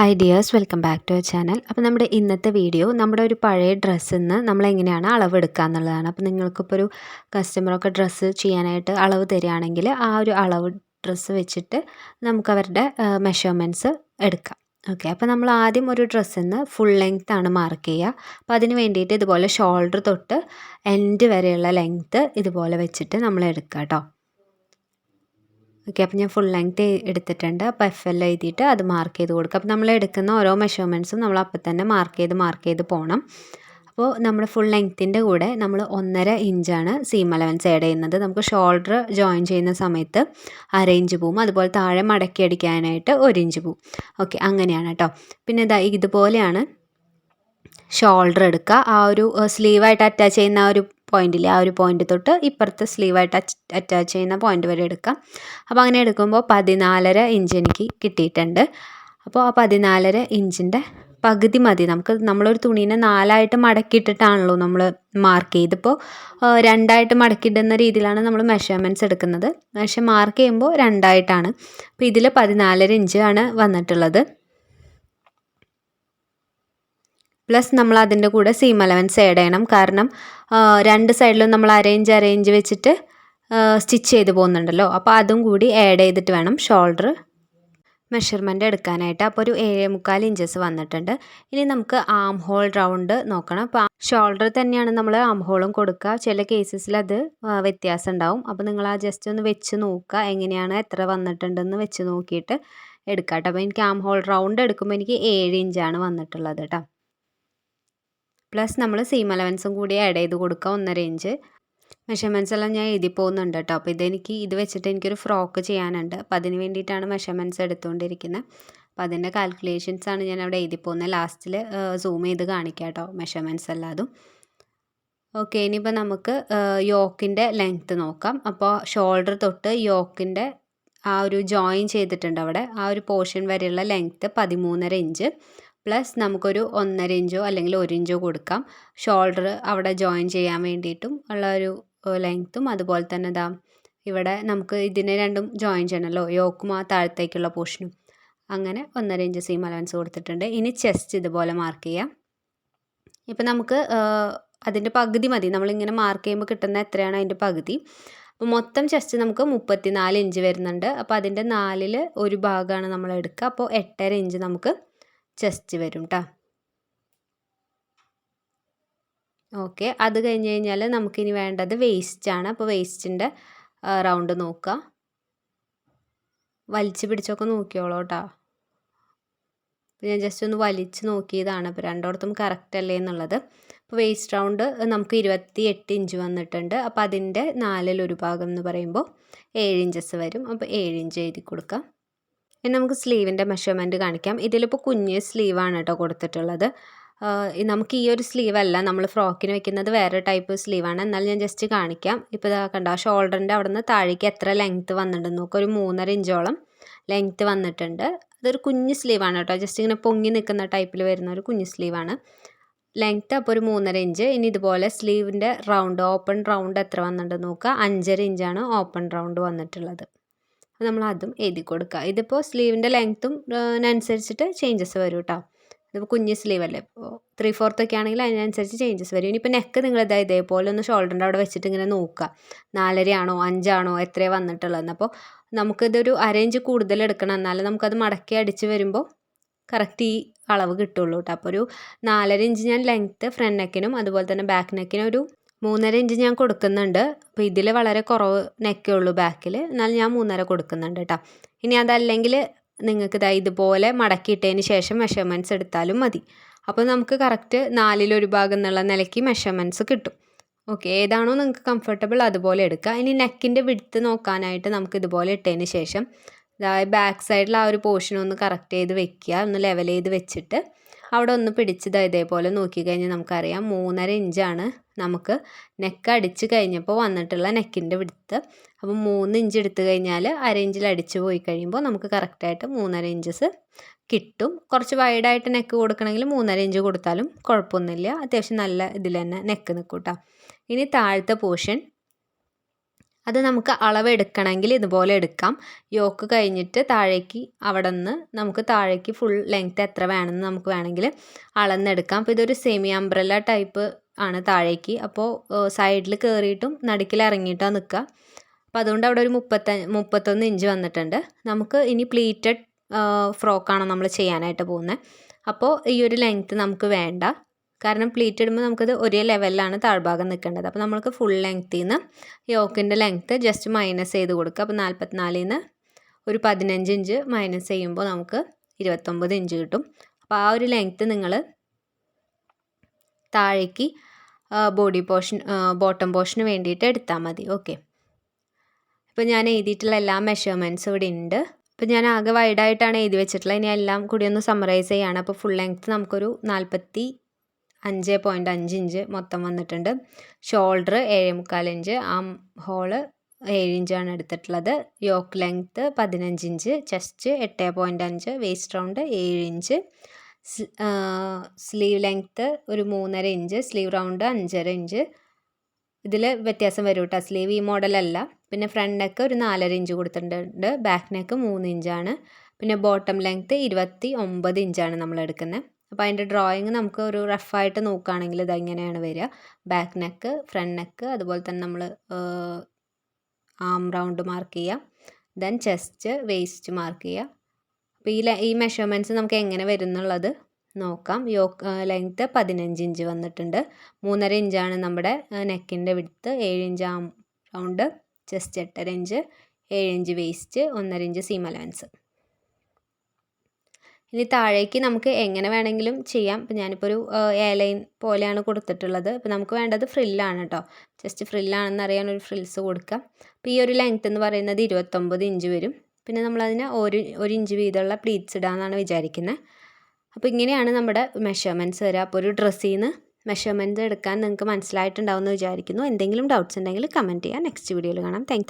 Hi dears welcome back to our channel അപ്പോൾ നമ്മുടെ ഇന്നത്തെ വീഡിയോ നമ്മുടെ ഒരു പഴയ ഡ്രസ്സിൽ നിന്ന് നമ്മൾ എങ്ങനെയാണ് അളവെടുക്കുക എന്നുള്ളതാണ്. അപ്പോൾ നിങ്ങൾക്കിപ്പോൾ ഒരു കസ്റ്റമറൊക്കെ ഡ്രസ്സ് ചെയ്യാനായിട്ട് അളവ് തരികയാണെങ്കിൽ ആ ഒരു അളവ് ഡ്രസ്സ് വെച്ചിട്ട് നമുക്ക് അവരുടെ മെഷർമെന്റ്സ് എടുക്കാം. ഓക്കെ അപ്പോൾ നമ്മൾ ആദ്യം ഒരു ഡ്രസ്സിൽ നിന്ന് ഫുൾ ലെങ്ത് ആണ് മാർക്ക് ചെയ്യുക. അപ്പോൾ അതിന് വേണ്ടിയിട്ട് ഇതുപോലെ ഷോൾഡർ തൊട്ട് എൻഡ് വരെയുള്ള ലെങ്ത്ത് ഇതുപോലെ വെച്ചിട്ട് നമ്മൾ എടുക്കുക കേട്ടോ ഓക്കെ അപ്പോൾ ഞാൻ ഫുൾ ലെങ്ത് എടുത്തിട്ടുണ്ട്. അപ്പോൾ എഫ് എൽ എഴുതിയിട്ട് അത് മാർക്ക് ചെയ്ത് കൊടുക്കുക അപ്പോൾ നമ്മൾ എടുക്കുന്ന ഓരോ മെഷർമെന്റ്സും നമ്മൾ അപ്പം തന്നെ മാർക്ക് ചെയ്ത് മാർക്ക് ചെയ്ത് പോകണം അപ്പോൾ നമ്മൾ ഫുൾ ലെങ്ത്തിന്റെ കൂടെ നമ്മൾ ഒന്നര ഇഞ്ചാണ് സീം അലവൻസ് ആഡ് ചെയ്യുന്നത്. നമുക്ക് ഷോൾഡർ ജോയിൻ ചെയ്യുന്ന സമയത്ത് അര ഇഞ്ച് പോവും. അതുപോലെ താഴെ മടക്കി അടിക്കാനായിട്ട് ഒരു ഇഞ്ച് പോവും. ഓക്കെ അങ്ങനെയാണ് കേട്ടോ. പിന്നെ ഇതാ ഇതുപോലെയാണ് ഷോൾഡർ എടുക്കുക. ആ ഒരു സ്ലീവായിട്ട് അറ്റാച്ച് ചെയ്യുന്ന ആ ഒരു പോയിന്റിൽ ആ ഒരു പോയിന്റ് തൊട്ട് ഇപ്പുറത്തെ സ്ലീവായിട്ട് അറ്റാച്ച് ചെയ്യുന്ന പോയിന്റ് വരെ എടുക്കാം. അപ്പോൾ അങ്ങനെ എടുക്കുമ്പോൾ പതിനാലര ഇഞ്ച് എനിക്ക് കിട്ടിയിട്ടുണ്ട്. അപ്പോൾ ആ പതിനാലര ഇഞ്ചിന്റെ പകുതി മതി. നമുക്ക് നമ്മളൊരു തുണീനെ നാലായിട്ട് മടക്കിയിട്ടിട്ടാണല്ലോ നമ്മൾ മാർക്ക് ചെയ്തിപ്പോൾ രണ്ടായിട്ട് മടക്കിയിടുന്ന രീതിയിലാണ് നമ്മൾ മെഷർമെന്റ്സ് എടുക്കുന്നത്. പക്ഷേ മാർക്ക് ചെയ്യുമ്പോൾ രണ്ടായിട്ടാണ്. അപ്പോൾ ഇതിൽ പതിനാലര ഇഞ്ച് ആണ് വന്നിട്ടുള്ളത്. പ്ലസ് നമ്മൾ അതിന്റെ കൂടെ സീം അലവൻസ് ആഡ് ചെയ്യണം. കാരണം രണ്ട് സൈഡിലും നമ്മൾ അറേഞ്ച് അറേഞ്ച് വെച്ചിട്ട് സ്റ്റിച്ച് ചെയ്ത് പോകുന്നുണ്ടല്ലോ. അപ്പോൾ അതും കൂടി ആഡ് ചെയ്തിട്ട് വേണം ഷോൾഡർ മെഷർമെന്റ് എടുക്കാനായിട്ട്. അപ്പോൾ ഒരു ഏഴ് മുക്കാൽ ഇഞ്ചസ് വന്നിട്ടുണ്ട്. ഇനി നമുക്ക് ആം ഹോൾ റൗണ്ട് നോക്കണം. അപ്പോൾ ഷോൾഡർ തന്നെയാണ് നമ്മൾ ആം ഹോളും കൊടുക്കുക. ചില കേസസിൽ അത് വ്യത്യാസം ഉണ്ടാവും. അപ്പോൾ നിങ്ങൾ ആ ജസ്റ്റ് ഒന്ന് വെച്ച് നോക്കുക. എങ്ങനെയാണ് എത്ര വന്നിട്ടുണ്ടെന്ന് വെച്ച് നോക്കിയിട്ട് എടുക്കാം കേട്ടോ അപ്പോൾ എനിക്ക് ആം ഹോൾ റൗണ്ട് എടുക്കുമ്പോൾ എനിക്ക് ഏഴ് ഇഞ്ചാണ് വന്നിട്ടുള്ളത് കേട്ടോ. പ്ലസ് നമ്മൾ സെയിം അലവൻസും കൂടി ആഡ് ചെയ്ത് കൊടുക്കുക ഒന്നര ഇഞ്ച് മെഷർമെന്റ്സ് എല്ലാം ഞാൻ എഴുതി പോകുന്നുണ്ട് കേട്ടോ അപ്പോൾ ഇതെനിക്ക് ഇത് വെച്ചിട്ട് എനിക്കൊരു ഫ്രോക്ക് ചെയ്യാനുണ്ട്. അപ്പോൾ അതിന് വേണ്ടിയിട്ടാണ് മെഷർമെന്റ്സ് എടുത്തുകൊണ്ടിരിക്കുന്നത് അപ്പോൾ അതിന്റെ കാൽക്കുലേഷൻസ് ആണ് ഞാൻ അവിടെ എഴുതി പോകുന്നത് ലാസ്റ്റിൽ സൂം ചെയ്ത് കാണിക്കാം കേട്ടോ മെഷർമെന്റ്സ് എല്ലാതും. ഓക്കെ ഇനിയിപ്പോൾ നമുക്ക് യോക്കിന്റെ ലെങ്ത്ത് നോക്കാം. അപ്പോൾ ഷോൾഡർ തൊട്ട് യോക്കിന്റെ ആ ഒരു ജോയിൻ ചെയ്തിട്ടുണ്ട് അവിടെ. ആ ഒരു പോർഷൻ വരെയുള്ള ലെങ്ത്ത് പതിമൂന്നര ഇഞ്ച് പ്ലസ് നമുക്കൊരു ഒന്നര ഇഞ്ചോ അല്ലെങ്കിൽ ഒരു ഇഞ്ചോ കൊടുക്കാം. ഷോൾഡർ അവിടെ ജോയിൻ ചെയ്യാൻ വേണ്ടിയിട്ടും ഉള്ള ഒരു ലെങ്ത്തും അതുപോലെ തന്നെ ഇതാ ഇവിടെ നമുക്ക് ഇതിനെ രണ്ടും ജോയിൻ ചെയ്യണമല്ലോ യോക്കും ആ താഴത്തേക്കുള്ള പോർഷനും. അങ്ങനെ ഒന്നര ഇഞ്ച് സീം അലവൻസ് കൊടുത്തിട്ടുണ്ട്. ഇനി ചെസ്റ്റ് ഇതുപോലെ മാർക്ക് ചെയ്യാം. ഇപ്പം നമുക്ക് അതിന്റെ പകുതി മതി. നമ്മളിങ്ങനെ മാർക്ക് ചെയ്യുമ്പോൾ കിട്ടുന്ന എത്രയാണ് അതിന്റെ പകുതി? അപ്പോൾ മൊത്തം ചെസ്റ്റ് നമുക്ക് മുപ്പത്തിനാല് ഇഞ്ച് വരുന്നുണ്ട്. അപ്പോൾ അതിന്റെ നാലിൽ ഒരു ഭാഗമാണ് നമ്മൾ എടുക്കുക. അപ്പോൾ എട്ടര ഇഞ്ച് നമുക്ക് ചെസ്റ്റ് വരും കേട്ടോ ഓക്കെ അത് കഴിഞ്ഞ് കഴിഞ്ഞാൽ നമുക്കിനി വേണ്ടത് വേസ്റ്റാണ് അപ്പോൾ വേസ്റ്റിന്റെ റൗണ്ട് നോക്കുക വലിച്ചു പിടിച്ചൊക്കെ നോക്കിയോളൂ കേട്ടോ ഞാൻ ജസ്റ്റ് ഒന്ന് വലിച്ച് നോക്കിയതാണ്. അപ്പോൾ രണ്ടിടത്തും കറക്റ്റ് അല്ലേ എന്നുള്ളത്. അപ്പോൾ വേസ്റ്റ് റൗണ്ട് നമുക്ക് ഇരുപത്തി എട്ട് ഇഞ്ച് വന്നിട്ടുണ്ട്. അപ്പോൾ അതിന്റെ നാലിലൊരു ഭാഗം എന്ന് പറയുമ്പോൾ ഏഴ് ഇഞ്ചസ് വരും. അപ്പോൾ ഏഴ് ഇഞ്ച് എഴുതി കൊടുക്കാം. ഇനി നമുക്ക് സ്ലീവിന്റെ മെഷർമെന്റ് കാണിക്കാം. ഇതിലിപ്പോൾ കുഞ്ഞ് സ്ലീവാണ് കേട്ടോ കൊടുത്തിട്ടുള്ളത്. നമുക്ക് ഈ ഒരു സ്ലീവ് അല്ല നമ്മൾ ഫ്രോക്കിന് വെക്കുന്നത് വേറെ ടൈപ്പ് സ്ലീവാണ്. എന്നാൽ ഞാൻ ജസ്റ്റ് കാണിക്കാം. ഇപ്പോൾ ഇതാ കണ്ട ഷോൾഡറിന്റെ അവിടെ നിന്ന് താഴേക്ക് എത്ര ലെങ്ത്ത് വന്നിട്ടുണ്ട്. നോക്കുക ഒരു മൂന്നര ഇഞ്ചോളം ലെങ്ത്ത് വന്നിട്ടുണ്ട്. അതൊരു കുഞ്ഞ് സ്ലീവാണ് കേട്ടോ. ജസ്റ്റ് ഇങ്ങനെ പൊങ്ങി നിൽക്കുന്ന ടൈപ്പിൽ വരുന്ന ഒരു കുഞ്ഞ് സ്ലീവാണ്. ലെങ്ത്ത് അപ്പോൾ ഒരു മൂന്നര ഇഞ്ച്. ഇനി ഇതുപോലെ സ്ലീവിന്റെ റൗണ്ട് ഓപ്പൺ റൗണ്ട് എത്ര വന്നിട്ടുണ്ട് നോക്കുക അഞ്ചര ഇഞ്ചാണ് ഓപ്പൺ റൗണ്ട് വന്നിട്ടുള്ളത്. നമ്മൾ അതും എഴുതി കൊടുക്കുക. ഇതിപ്പോൾ സ്ലീവിന്റെ ലെങ്ത്തും അനുസരിച്ചിട്ട് ചേഞ്ചസ് വരും കേട്ടോ ഇതിപ്പോൾ കുഞ്ഞ് സ്ലീവ് അല്ലേ? ഇപ്പോൾ ത്രീ ഫോർത്ത് ഒക്കെ ആണെങ്കിൽ അതിനനുസരിച്ച് ചേഞ്ചസ് വരും. ഇനിയിപ്പോൾ നെക്ക് നിങ്ങൾ ഇതാ ഇതേപോലെ ഒന്ന് ഷോൾഡറിന്റെ അവിടെ വെച്ചിട്ട് ഇങ്ങനെ നോക്കുക. നാലരയാണോ അഞ്ചാണോ എത്രയാണ് വന്നിട്ടുള്ളതെന്ന് അപ്പോൾ നമുക്കിതൊരു അരേഞ്ച് കൂടുതൽ എടുക്കണം. എന്നാലും നമുക്കത് മടക്കി അടിച്ച് വരുമ്പോൾ കറക്റ്റ് ഈ അളവ് കിട്ടുള്ളൂ കേട്ടോ അപ്പോൾ ഒരു നാലര ഇഞ്ച് ഞാൻ ലെങ്ത്ത് ഫ്രണ്ട് നെക്കിനും അതുപോലെ തന്നെ ബാക്ക് നെക്കിനും ഒരു മൂന്നര ഇഞ്ച് ഞാൻ കൊടുക്കുന്നുണ്ട്. അപ്പോൾ ഇതിൽ വളരെ കുറവ് നെക്കേ ഉള്ളൂ ബാക്കിൽ എന്നാൽ ഞാൻ മൂന്നര കൊടുക്കുന്നുണ്ട് കേട്ടോ. ഇനി അതല്ലെങ്കിൽ നിങ്ങൾക്ക് ഇതാ ഇതുപോലെ മടക്കിയിട്ടതിന് ശേഷം മെഷർമെന്റ്സ് എടുത്താലും മതി. അപ്പോൾ നമുക്ക് കറക്റ്റ് നാലിലൊരു ഭാഗം എന്നുള്ള നിലയ്ക്ക് മെഷർമെന്റ്സ് കിട്ടും. ഓക്കെ ഏതാണോ നിങ്ങൾക്ക് കംഫർട്ടബിൾ അതുപോലെ എടുക്കുക ഇനി നെക്കിന്റെ വിടുത്ത് നോക്കാനായിട്ട് നമുക്ക് ഇതുപോലെ ഇട്ടതിന് ശേഷം ബാക്ക് സൈഡിൽ ആ ഒരു പോർഷൻ ഒന്ന് കറക്റ്റ് ചെയ്ത് വെക്കുക. ഒന്ന് ലെവൽ ചെയ്ത് വെച്ചിട്ട് അവിടെ ഒന്ന് പിടിച്ചത് ഇതേപോലെ നോക്കിക്കഴിഞ്ഞാൽ നമുക്കറിയാം മൂന്നര ഇഞ്ചാണ് നമുക്ക് നെക്ക് അടിച്ച് കഴിഞ്ഞപ്പോൾ വന്നിട്ടുള്ള നെക്കിന്റെ വിടുത്ത് അപ്പോൾ മൂന്ന് ഇഞ്ച് എടുത്തു കഴിഞ്ഞാൽ അര ഇഞ്ചിൽ അടിച്ച് പോയി കഴിയുമ്പോൾ നമുക്ക് കറക്റ്റായിട്ട് മൂന്നര ഇഞ്ചസ് കിട്ടും. കുറച്ച് വൈഡായിട്ട് നെക്ക് കൊടുക്കണമെങ്കിൽ മൂന്നര ഇഞ്ച് കൊടുത്താലും കുഴപ്പമൊന്നുമില്ല. അത്യാവശ്യം നല്ല ഇതിൽ തന്നെ നെക്ക് നിൽക്കും കേട്ടോ ഇനി താഴത്തെ പോർഷൻ അത് നമുക്ക് അളവ് എടുക്കണമെങ്കിൽ ഇതുപോലെ എടുക്കാം. യോക്ക് കഴിഞ്ഞിട്ട് താഴേക്ക് അവിടെ നിന്ന് നമുക്ക് താഴേക്ക് ഫുൾ ലെങ്ത് എത്ര വേണമെന്ന് നമുക്ക് വേണമെങ്കിൽ അളന്നെടുക്കാം. അപ്പോൾ ഇതൊരു സെമി അംബ്രല്ല ടൈപ്പ് ആണ് താഴേക്ക്. അപ്പോൾ സൈഡിൽ കയറിയിട്ടും നടുക്കിൽ ഇറങ്ങിയിട്ടാണ് നിൽക്കുക. അപ്പോൾ അതുകൊണ്ട് അവിടെ ഒരു മുപ്പത്ത മുപ്പത്തൊന്ന് ഇഞ്ച് വന്നിട്ടുണ്ട്. നമുക്ക് ഇനി പ്ലീറ്റഡ് ഫ്രോക്കാണ് നമ്മൾ ചെയ്യാനായിട്ട് പോകുന്നത്. അപ്പോൾ ഈ ഒരു ലെങ്ത്ത് നമുക്ക് വേണ്ട. കാരണം പ്ലീറ്റ് ഇടുമ്പോൾ നമുക്കത് ഒരേ ലെവലിലാണ് താഴ്ഭാഗം നിൽക്കേണ്ടത് അപ്പോൾ നമ്മൾക്ക് ഫുൾ ലെങ്ത്തിൽ നിന്ന് യോക്കിന്റെ ലെങ്ത്ത് ജസ്റ്റ് മൈനസ് ചെയ്ത് കൊടുക്കുക. അപ്പോൾ നാൽപ്പത്തിനാലിൽ നിന്ന് ഒരു പതിനഞ്ച് ഇഞ്ച് മൈനസ് ചെയ്യുമ്പോൾ നമുക്ക് ഇരുപത്തൊമ്പത് ഇഞ്ച് കിട്ടും. അപ്പോൾ ആ ഒരു ലെങ്ത്ത് നിങ്ങൾ താഴേക്ക് ബോഡി പോർഷൻ ബോട്ടം പോർഷന് വേണ്ടിയിട്ട് എടുത്താൽ മതി. ഓക്കെ ഇപ്പോൾ ഞാൻ എഴുതിയിട്ടുള്ള എല്ലാ മെഷർമെന്റ്സും ഇവിടെ ഉണ്ട് അപ്പോൾ ഞാൻ ആകെ വൈഡായിട്ടാണ് എഴുതി വെച്ചിട്ടുള്ളത്. ഇനി എല്ലാം കൂടി ഒന്ന് സമ്മറൈസ് ചെയ്യുകയാണ് അപ്പോൾ ഫുൾ ലെങ്ത്ത് നമുക്കൊരു നാൽപ്പത്തി അഞ്ച് പോയിന്റ് അഞ്ച് ഇഞ്ച് മൊത്തം വന്നിട്ടുണ്ട്. ഷോൾഡർ ഏഴ് മുക്കാൽ ഇഞ്ച് ആം ഹോൾ ഏഴ് ഇഞ്ചാണ് എടുത്തിട്ടുള്ളത്. യോക്ക് ലെങ്ത്ത് പതിനഞ്ച് ഇഞ്ച് ചെസ്റ്റ് എട്ട് പോയിന്റ് അഞ്ച് വേസ്റ്റ് റൗണ്ട് ഏഴ് ഇഞ്ച് സ്ലീവ് ലെങ്ത്ത് ഒരു മൂന്നര ഇഞ്ച് സ്ലീവ് റൗണ്ട് അഞ്ചര ഇഞ്ച്. ഇതിൽ വ്യത്യാസം വരും കേട്ടോ സ്ലീവ് ഈ മോഡലല്ല. പിന്നെ ഫ്രണ്ട് നെക്ക് ഒരു നാലര ഇഞ്ച് കൊടുത്തിട്ടുണ്ട്. ബാക്ക് നെക്ക് മൂന്ന് ഇഞ്ചാണ്. പിന്നെ ബോട്ടം ലെങ്ത്ത് ഇരുപത്തി ഒമ്പത് ഇഞ്ചാണ് നമ്മൾ എടുക്കുന്നത് അപ്പോൾ അതിന്റെ ഡ്രോയിങ് നമുക്ക് ഒരു റഫായിട്ട് നോക്കുകയാണെങ്കിൽ ഇത് ഇങ്ങനെയാണ് വരിക. ബാക്ക് നെക്ക് ഫ്രണ്ട് നെക്ക് അതുപോലെ തന്നെ നമ്മൾ ആം റൗണ്ട് മാർക്ക് ചെയ്യാം ദെൻ ചെസ്റ്റ് വേസ്റ്റ് മാർക്ക് ചെയ്യാം അപ്പോൾ ഈ ഈ മെഷർമെന്റ്സ് നമുക്ക് എങ്ങനെ വരുന്നുള്ളത് നോക്കാം. യോ ലെങ്ത്ത് പതിനഞ്ച് ഇഞ്ച് വന്നിട്ടുണ്ട്. മൂന്നര ഇഞ്ചാണ് നമ്മുടെ നെക്കിന്റെ വിടുത്ത് ഏഴ് ഇഞ്ച് ആം റൗണ്ട് ചെസ്റ്റ് എട്ടര ഇഞ്ച് ഏഴ് ഇഞ്ച് വേസ്റ്റ് ഒന്നര ഇഞ്ച് സീം അലവൻസ് ഇനി താഴേക്ക് നമുക്ക് എങ്ങനെ വേണമെങ്കിലും ചെയ്യാം. ഇപ്പം ഞാനിപ്പോൾ ഒരു എയർലൈൻ പോലെയാണ് കൊടുത്തിട്ടുള്ളത്. അപ്പോൾ നമുക്ക് വേണ്ടത് ഫ്രില്ലാണ് കേട്ടോ ജസ്റ്റ് ഫ്രില്ലാണെന്ന് അറിയാൻ ഒരു ഫ്രിൽസ് കൊടുക്കാം. അപ്പോൾ ഈ ഒരു ലെങ്ത് എന്ന് പറയുന്നത് ഇരുപത്തൊമ്പത് ഇഞ്ച് വരും. പിന്നെ നമ്മളതിന് ഒരു ഒരു ഇഞ്ച് വീതമുള്ള പ്ലീറ്റ്സ് ഇടാമെന്നാണ് വിചാരിക്കുന്നത് അപ്പോൾ ഇങ്ങനെയാണ് നമ്മുടെ മെഷർമെന്റ്സ് വരിക അപ്പോൾ ഒരു ഡ്രസ്സിൽ നിന്ന് മെഷർമെന്റ്സ് എടുക്കാൻ നിങ്ങൾക്ക് മനസ്സിലായിട്ടുണ്ടാവുമെന്ന് വിചാരിക്കുന്നു. എന്തെങ്കിലും ഡൗട്ട്സ് ഉണ്ടെങ്കിൽ കമന്റ് ചെയ്യാം. നെക്സ്റ്റ് വീഡിയോയിൽ കാണാം. താങ്ക്